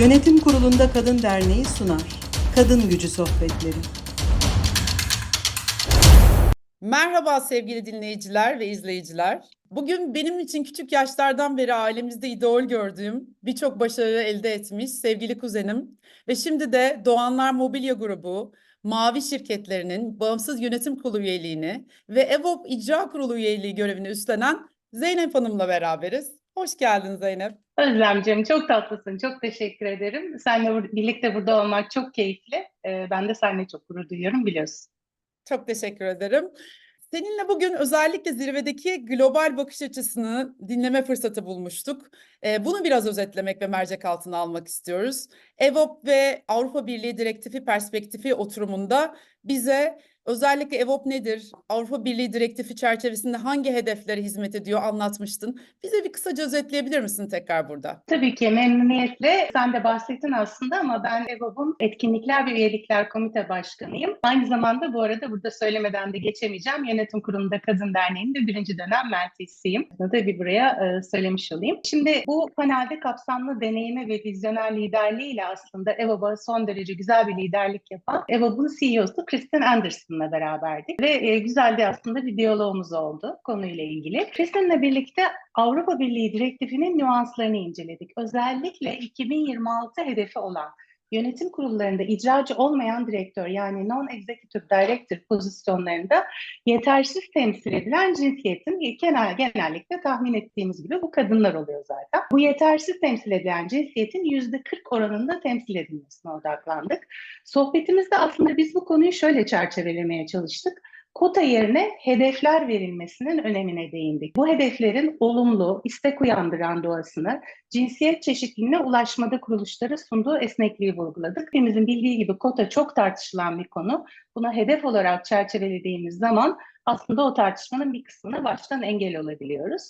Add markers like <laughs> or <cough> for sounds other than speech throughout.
Yönetim Kurulu'nda Kadın Derneği sunar. Kadın Gücü Sohbetleri. Merhaba sevgili dinleyiciler ve izleyiciler. Bugün benim için küçük yaşlardan beri ailemizde idol gördüğüm, birçok başarı elde etmiş sevgili kuzenim ve şimdi de Doğanlar Mobilya Grubu, Mavi şirketlerinin bağımsız yönetim kurulu üyeliğini ve EVOP İcra Kurulu üyeliği görevini üstlenen Zeynep Hanım'la beraberiz. Hoş geldin Zeynep. Özlemciğim çok tatlısın. Çok teşekkür ederim. Seninle birlikte burada olmak çok keyifli. Ee, ben de seninle çok gurur duyuyorum biliyorsun. Çok teşekkür ederim. Seninle bugün özellikle zirvedeki global bakış açısını dinleme fırsatı bulmuştuk. Ee, bunu biraz özetlemek ve mercek altına almak istiyoruz. EVOP ve Avrupa Birliği Direktifi Perspektifi oturumunda bize özellikle EVOP nedir, Avrupa Birliği Direktifi çerçevesinde hangi hedeflere hizmet ediyor anlatmıştın. Bize bir kısaca özetleyebilir misin tekrar burada? Tabii ki memnuniyetle. Sen de bahsettin aslında ama ben EVOB'un Etkinlikler ve Üyelikler Komite Başkanıyım. Aynı zamanda bu arada burada söylemeden de geçemeyeceğim. Yönetim Kurulu'nda Kadın Derneği'nin de birinci dönem menteşesiyim. Bunu da bir buraya e, söylemiş olayım. Şimdi bu panelde kapsamlı deneyimi ve vizyoner liderliğiyle aslında EVOB'a son derece güzel bir liderlik yapan EVOB'un CEO'su Kristen Anderson'la beraberdik. Ve e, güzel de aslında bir diyalogumuz oldu konuyla ilgili. Kristen'le birlikte Avrupa Birliği direktifinin nüanslarını inceledik. Özellikle 2026 hedefi olan yönetim kurullarında icracı olmayan direktör yani non-executive director pozisyonlarında yetersiz temsil edilen cinsiyetin genel, genellikle tahmin ettiğimiz gibi bu kadınlar oluyor zaten. Bu yetersiz temsil edilen cinsiyetin %40 oranında temsil edilmesine odaklandık. Sohbetimizde aslında biz bu konuyu şöyle çerçevelemeye çalıştık kota yerine hedefler verilmesinin önemine değindik. Bu hedeflerin olumlu, istek uyandıran doğasını, cinsiyet çeşitliliğine ulaşmada kuruluşlara sunduğu esnekliği vurguladık. Hepimizin bildiği gibi kota çok tartışılan bir konu. Buna hedef olarak çerçevelediğimiz zaman aslında o tartışmanın bir kısmına baştan engel olabiliyoruz.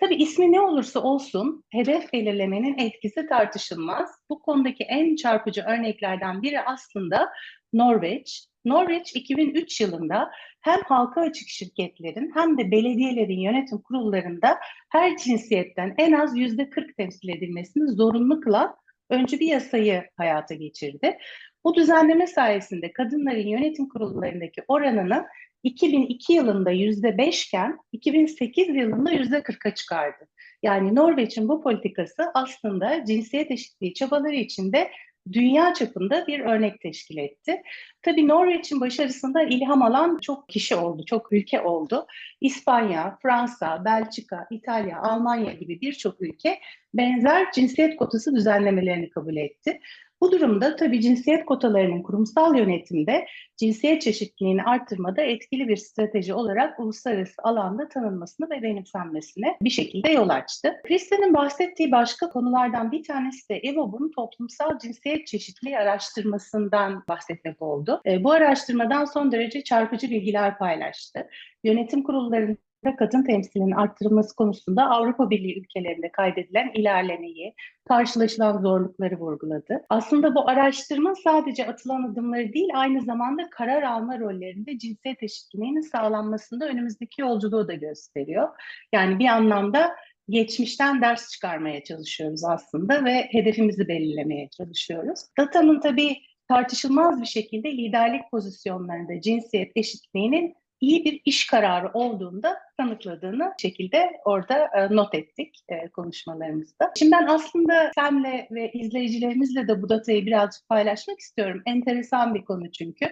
Tabii ismi ne olursa olsun hedef belirlemenin etkisi tartışılmaz. Bu konudaki en çarpıcı örneklerden biri aslında Norveç. Norveç 2003 yılında hem halka açık şirketlerin hem de belediyelerin yönetim kurullarında her cinsiyetten en az yüzde 40 temsil edilmesini zorunlu kılan öncü bir yasayı hayata geçirdi. Bu düzenleme sayesinde kadınların yönetim kurullarındaki oranını 2002 yılında yüzde 5 iken 2008 yılında yüzde 40'a çıkardı. Yani Norveç'in bu politikası aslında cinsiyet eşitliği çabaları içinde dünya çapında bir örnek teşkil etti. Tabii Norveç'in başarısından ilham alan çok kişi oldu, çok ülke oldu. İspanya, Fransa, Belçika, İtalya, Almanya gibi birçok ülke benzer cinsiyet kotası düzenlemelerini kabul etti. Bu durumda tabii cinsiyet kotalarının kurumsal yönetimde cinsiyet çeşitliliğini artırmada etkili bir strateji olarak uluslararası alanda tanınmasını ve benimsenmesine bir şekilde yol açtı. Kristen'in bahsettiği başka konulardan bir tanesi de EVOB'un toplumsal cinsiyet çeşitliliği araştırmasından bahsetmek oldu. E, bu araştırmadan son derece çarpıcı bilgiler paylaştı. Yönetim kurullarının kadın temsilinin arttırılması konusunda Avrupa Birliği ülkelerinde kaydedilen ilerlemeyi, karşılaşılan zorlukları vurguladı. Aslında bu araştırma sadece atılan adımları değil, aynı zamanda karar alma rollerinde cinsiyet eşitliğinin sağlanmasında önümüzdeki yolculuğu da gösteriyor. Yani bir anlamda geçmişten ders çıkarmaya çalışıyoruz aslında ve hedefimizi belirlemeye çalışıyoruz. Datanın tabii tartışılmaz bir şekilde liderlik pozisyonlarında cinsiyet eşitliğinin iyi bir iş kararı olduğunda tanıkladığını şekilde orada e, not ettik e, konuşmalarımızda. Şimdi ben aslında senle ve izleyicilerimizle de bu datayı birazcık paylaşmak istiyorum. Enteresan bir konu çünkü.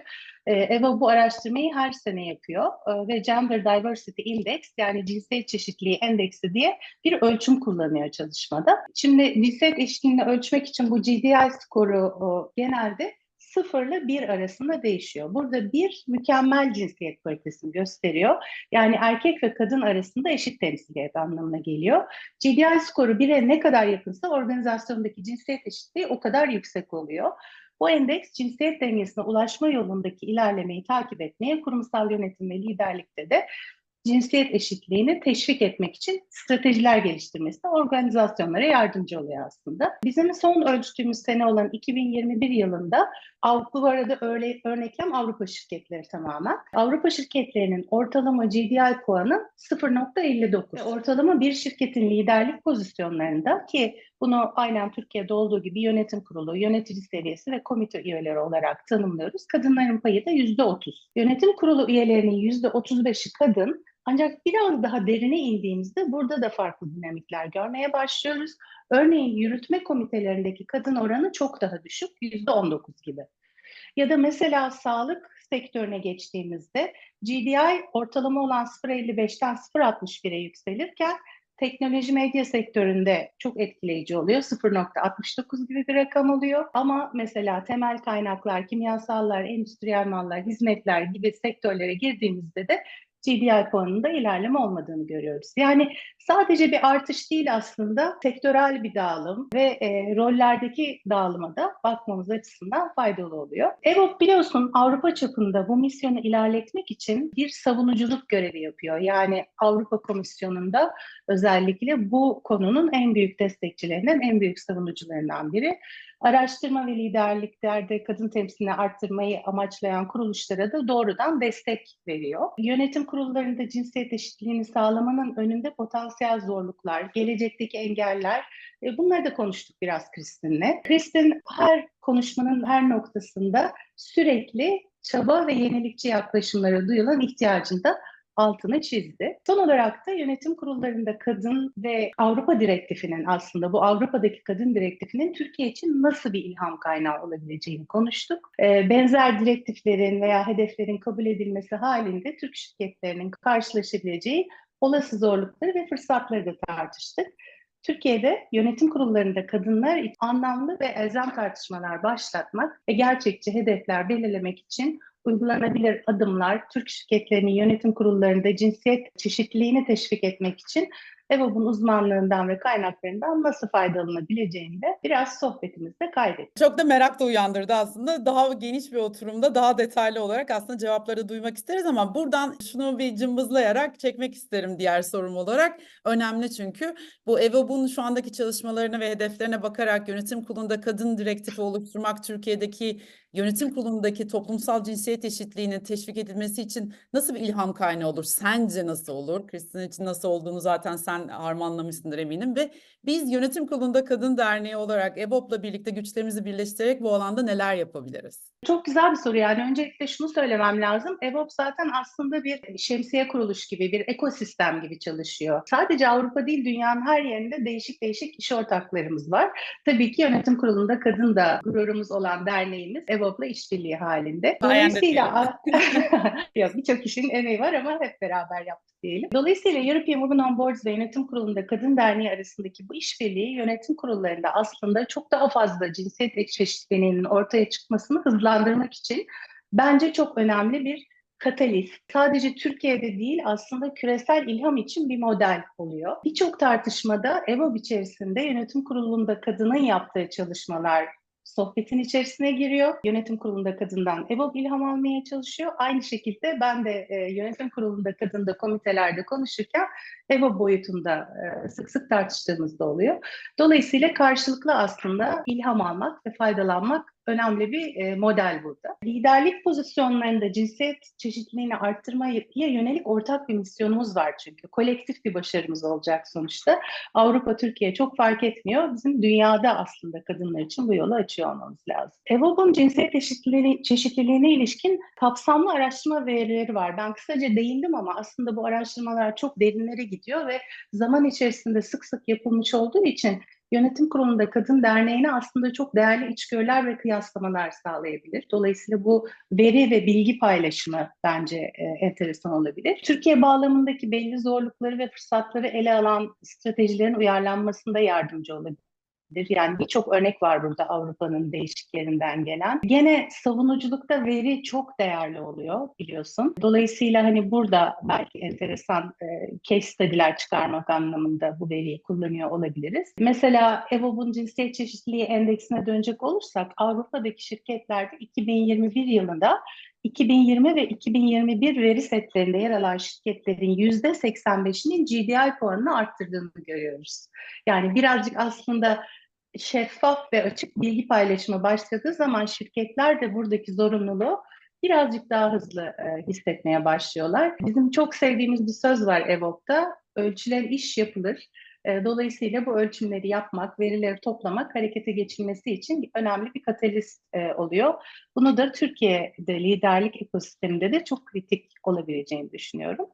E, EVA bu araştırmayı her sene yapıyor e, ve Gender Diversity Index yani cinsiyet çeşitliliği endeksi diye bir ölçüm kullanıyor çalışmada. Şimdi cinsiyet eşitliğini ölçmek için bu GDI skoru genelde 0 ile 1 arasında değişiyor. Burada bir mükemmel cinsiyet paritesini gösteriyor. Yani erkek ve kadın arasında eşit temsiliyet anlamına geliyor. GDI skoru 1'e ne kadar yakınsa organizasyondaki cinsiyet eşitliği o kadar yüksek oluyor. Bu endeks cinsiyet dengesine ulaşma yolundaki ilerlemeyi takip etmeye kurumsal yönetim ve liderlikte de cinsiyet eşitliğini teşvik etmek için stratejiler geliştirmesine organizasyonlara yardımcı oluyor aslında. Bizim son ölçtüğümüz sene olan 2021 yılında Avrupa bu arada öyle, örneklem Avrupa şirketleri tamamen. Avrupa şirketlerinin ortalama GDI puanı 0.59. Ortalama bir şirketin liderlik pozisyonlarında ki bunu aynen Türkiye'de olduğu gibi yönetim kurulu, yönetici seviyesi ve komite üyeleri olarak tanımlıyoruz. Kadınların payı da %30. Yönetim kurulu üyelerinin %35'i kadın ancak biraz daha derine indiğimizde burada da farklı dinamikler görmeye başlıyoruz. Örneğin yürütme komitelerindeki kadın oranı çok daha düşük, %19 gibi. Ya da mesela sağlık sektörüne geçtiğimizde GDI ortalama olan 0.55'ten 0.61'e yükselirken teknoloji medya sektöründe çok etkileyici oluyor. 0.69 gibi bir rakam oluyor. Ama mesela temel kaynaklar, kimyasallar, endüstriyel mallar, hizmetler gibi sektörlere girdiğimizde de GDI puanında ilerleme olmadığını görüyoruz. Yani sadece bir artış değil aslında sektörel bir dağılım ve e, rollerdeki dağılıma da bakmamız açısından faydalı oluyor. EVOP biliyorsun Avrupa çapında bu misyonu ilerletmek için bir savunuculuk görevi yapıyor. Yani Avrupa Komisyonu'nda özellikle bu konunun en büyük destekçilerinden, en büyük savunucularından biri. Araştırma ve liderliklerde kadın temsilini arttırmayı amaçlayan kuruluşlara da doğrudan destek veriyor. Yönetim kurullarında cinsiyet eşitliğini sağlamanın önünde potansiyel zorluklar, gelecekteki engeller, e, bunları da konuştuk biraz Kristin'le. Kristin her konuşmanın her noktasında sürekli çaba ve yenilikçi yaklaşımlara duyulan ihtiyacında altını çizdi. Son olarak da yönetim kurullarında kadın ve Avrupa Direktifinin aslında bu Avrupa'daki kadın direktifinin Türkiye için nasıl bir ilham kaynağı olabileceğini konuştuk. Ee, benzer direktiflerin veya hedeflerin kabul edilmesi halinde Türk şirketlerinin karşılaşabileceği olası zorlukları ve fırsatları da tartıştık. Türkiye'de yönetim kurullarında kadınlar anlamlı ve elzem tartışmalar başlatmak ve gerçekçi hedefler belirlemek için uygulanabilir adımlar, Türk şirketlerinin yönetim kurullarında cinsiyet çeşitliliğini teşvik etmek için EVOB'un uzmanlığından ve kaynaklarından nasıl faydalanabileceğini de biraz sohbetimizde kaydettik. Çok da merak da uyandırdı aslında. Daha geniş bir oturumda daha detaylı olarak aslında cevapları duymak isteriz ama buradan şunu bir cımbızlayarak çekmek isterim diğer sorum olarak. Önemli çünkü bu EVOB'un şu andaki çalışmalarına ve hedeflerine bakarak yönetim kurulunda kadın direktifi oluşturmak Türkiye'deki yönetim kurulundaki toplumsal cinsiyet eşitliğinin teşvik edilmesi için nasıl bir ilham kaynağı olur? Sence nasıl olur? Kristin için nasıl olduğunu zaten sen harmanlamışsındır eminim ve biz yönetim kurulunda kadın derneği olarak EBOB'la birlikte güçlerimizi birleştirerek bu alanda neler yapabiliriz? Çok güzel bir soru yani öncelikle şunu söylemem lazım. EVOP zaten aslında bir şemsiye kuruluş gibi, bir ekosistem gibi çalışıyor. Sadece Avrupa değil dünyanın her yerinde değişik değişik iş ortaklarımız var. Tabii ki yönetim kurulunda kadın da gururumuz olan derneğimiz EVOP'la işbirliği halinde. Dolayısıyla <laughs> yok birçok kişinin emeği var ama hep beraber yaptık diyelim. Dolayısıyla European Women on Boards ve Yönetim Kurulu'nda Kadın Derneği arasındaki bu işbirliği yönetim kurullarında aslında çok daha fazla cinsiyet eşitliğinin ortaya çıkmasını hızlandırmak için bence çok önemli bir katalist. Sadece Türkiye'de değil aslında küresel ilham için bir model oluyor. Birçok tartışmada EVOB içerisinde yönetim kurulunda kadının yaptığı çalışmalar sohbetin içerisine giriyor. Yönetim kurulunda kadından EVOB ilham almaya çalışıyor. Aynı şekilde ben de e, yönetim kurulunda kadında komitelerde konuşurken EVOB boyutunda e, sık sık tartıştığımızda oluyor. Dolayısıyla karşılıklı aslında ilham almak ve faydalanmak önemli bir e, model burada. Liderlik pozisyonlarında cinsiyet çeşitliliğini arttırmaya yönelik ortak bir misyonumuz var çünkü. Kolektif bir başarımız olacak sonuçta. Avrupa, Türkiye çok fark etmiyor. Bizim dünyada aslında kadınlar için bu yolu açıyor olmamız lazım. EVOB'un cinsiyet çeşitliliğine, çeşitliliğine ilişkin kapsamlı araştırma verileri var. Ben kısaca değindim ama aslında bu araştırmalar çok derinlere gidiyor ve zaman içerisinde sık sık yapılmış olduğu için Yönetim Kurulu'nda Kadın Derneği'ne aslında çok değerli içgörüler ve kıyaslamalar sağlayabilir. Dolayısıyla bu veri ve bilgi paylaşımı bence e, enteresan olabilir. Türkiye bağlamındaki belli zorlukları ve fırsatları ele alan stratejilerin uyarlanmasında yardımcı olabilir yani birçok örnek var burada Avrupa'nın değişik yerinden gelen. Gene savunuculukta veri çok değerli oluyor biliyorsun. Dolayısıyla hani burada belki enteresan e, case study'ler çıkarmak anlamında bu veriyi kullanıyor olabiliriz. Mesela EVOB'un cinsiyet çeşitliliği endeksine dönecek olursak Avrupa'daki şirketlerde 2021 yılında 2020 ve 2021 veri setlerinde yer alan şirketlerin %85'inin GDI puanını arttırdığını görüyoruz. Yani birazcık aslında şeffaf ve açık bilgi paylaşımı başladığı zaman şirketler de buradaki zorunluluğu birazcık daha hızlı e, hissetmeye başlıyorlar. Bizim çok sevdiğimiz bir söz var Evok'ta. Ölçülen iş yapılır. E, Dolayısıyla bu ölçümleri yapmak, verileri toplamak harekete geçilmesi için önemli bir katalist e, oluyor. Bunu da Türkiye'de liderlik ekosisteminde de çok kritik olabileceğini düşünüyorum.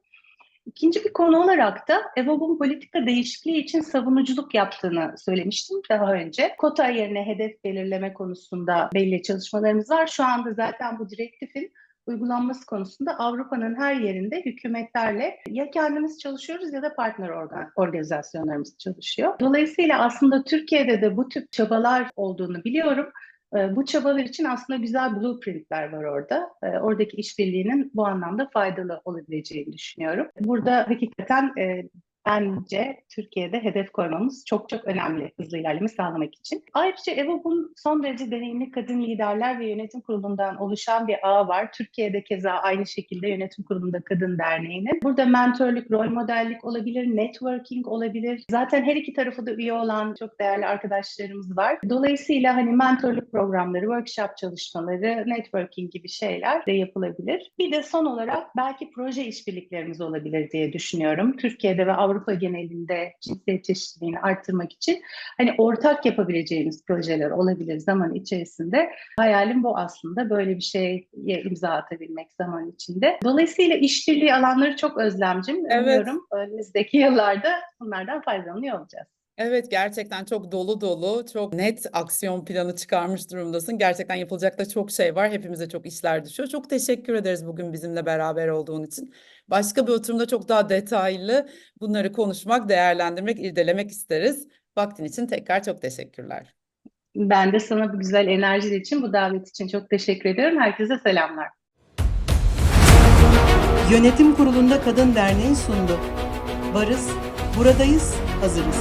İkinci bir konu olarak da EVOB'un politika değişikliği için savunuculuk yaptığını söylemiştim daha önce. Kota yerine hedef belirleme konusunda belli çalışmalarımız var. Şu anda zaten bu direktifin uygulanması konusunda Avrupa'nın her yerinde hükümetlerle ya kendimiz çalışıyoruz ya da partner organ, organizasyonlarımız çalışıyor. Dolayısıyla aslında Türkiye'de de bu tip çabalar olduğunu biliyorum. E, Bu çabalar için aslında güzel blueprintler var orada. E, Oradaki işbirliğinin bu anlamda faydalı olabileceğini düşünüyorum. Burada hakikaten e, bence Türkiye'de hedef koymamız çok çok önemli hızlı ilerleme sağlamak için. Ayrıca EVOB'un son derece deneyimli kadın liderler ve yönetim kurulundan oluşan bir ağ var. Türkiye'de keza aynı şekilde yönetim kurulunda kadın derneğinin. Burada mentörlük, rol modellik olabilir, networking olabilir. Zaten her iki tarafı da üye olan çok değerli arkadaşlarımız var. Dolayısıyla hani mentörlük programları, workshop çalışmaları, networking gibi şeyler de yapılabilir. Bir de son olarak belki proje işbirliklerimiz olabilir diye düşünüyorum. Türkiye'de ve Avrupa genelinde cinsiyet çeşitliliğini arttırmak için hani ortak yapabileceğimiz projeler olabilir zaman içerisinde. Hayalim bu aslında böyle bir şeye imza atabilmek zaman içinde. Dolayısıyla işbirliği alanları çok özlemcim. Evet. Umuyorum önümüzdeki yıllarda bunlardan faydalanıyor olacağız. Evet gerçekten çok dolu dolu, çok net aksiyon planı çıkarmış durumdasın. Gerçekten yapılacak da çok şey var. Hepimize çok işler düşüyor. Çok teşekkür ederiz bugün bizimle beraber olduğun için. Başka bir oturumda çok daha detaylı bunları konuşmak, değerlendirmek, irdelemek isteriz. Vaktin için tekrar çok teşekkürler. Ben de sana bu güzel enerji için, bu davet için çok teşekkür ediyorum. Herkese selamlar. Yönetim Kurulu'nda Kadın Derneği sundu. Varız, buradayız, hazırız.